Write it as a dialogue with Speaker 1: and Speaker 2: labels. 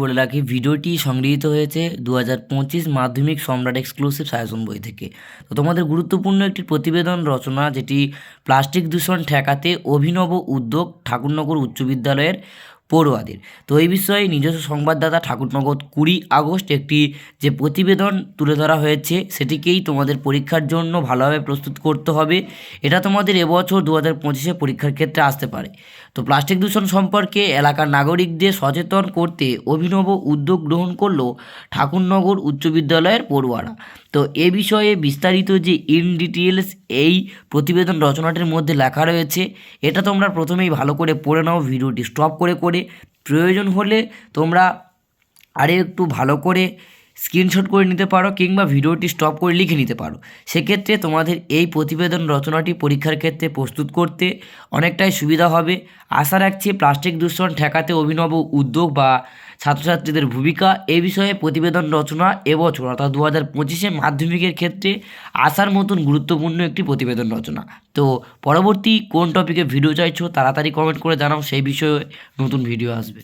Speaker 1: বলে রাখি, ভিডিওটি সংগৃহীত হয়েছে দু হাজার পঁচিশ মাধ্যমিক সম্রাট এক্সক্লুসিভ সাজেশন বই থেকে। তো তোমাদের গুরুত্বপূর্ণ একটি প্রতিবেদন রচনা, যেটি প্লাস্টিক দূষণ ঠেকাতে অভিনব উদ্যোগ ঠাকুরনগর উচ্চ বিদ্যালয়ের পড়ুয়াদের। তো এই বিষয়ে নিজস্ব সংবাদদাতা ঠাকুরনগর কুড়ি আগস্ট একটি যে প্রতিবেদন তুলে ধরা হয়েছে, সেটিকেই তোমাদের পরীক্ষার জন্য ভালোভাবে প্রস্তুত করতে হবে। এটা তোমাদের এবছর দু হাজার পঁচিশে পরীক্ষার ক্ষেত্রে আসতে পারে। তো প্লাস্টিক দূষণ সম্পর্কে এলাকার নাগরিকদের সচেতন করতে অভিনব উদ্যোগ গ্রহণ করল ঠাকুরনগর উচ্চ বিদ্যালয়ের পড়ুয়ারা। তো এ বিষয়ে বিস্তারিত যে ইন ডিটেলস এই প্রতিবেদন রচনাটির মধ্যে লেখা রয়েছে, এটা তোমরা প্রথমেই ভালো করে পড়ে নাও, ভিডিওটি স্টপ করে করে। প্রয়োজন হলে তোমরা আরে একটু ভালো করে স্ক্রিনশট করে নিতে পারো কিংবা ভিডিওটি স্টপ করে লিখে নিতে পারো। সেক্ষেত্রে তোমাদের এই প্রতিবেদন রচনাটি পরীক্ষার ক্ষেত্রে প্রস্তুত করতে অনেকটাই সুবিধা হবে। আশা রাখছি প্লাস্টিক দূষণ ঠেকাতে অভিনব উদ্যোগ বা ছাত্রছাত্রীদের ভূমিকা এ বিষয়ে প্রতিবেদন রচনা এবছর অর্থাৎ দু হাজার পঁচিশে মাধ্যমিকের ক্ষেত্রে আসার মতন গুরুত্বপূর্ণ একটি প্রতিবেদন রচনা। তো পরবর্তী কোন টপিকে ভিডিও চাইছো, তাড়াতাড়ি কমেন্ট করে জানাও, সেই বিষয়ে নতুন ভিডিও আসবে।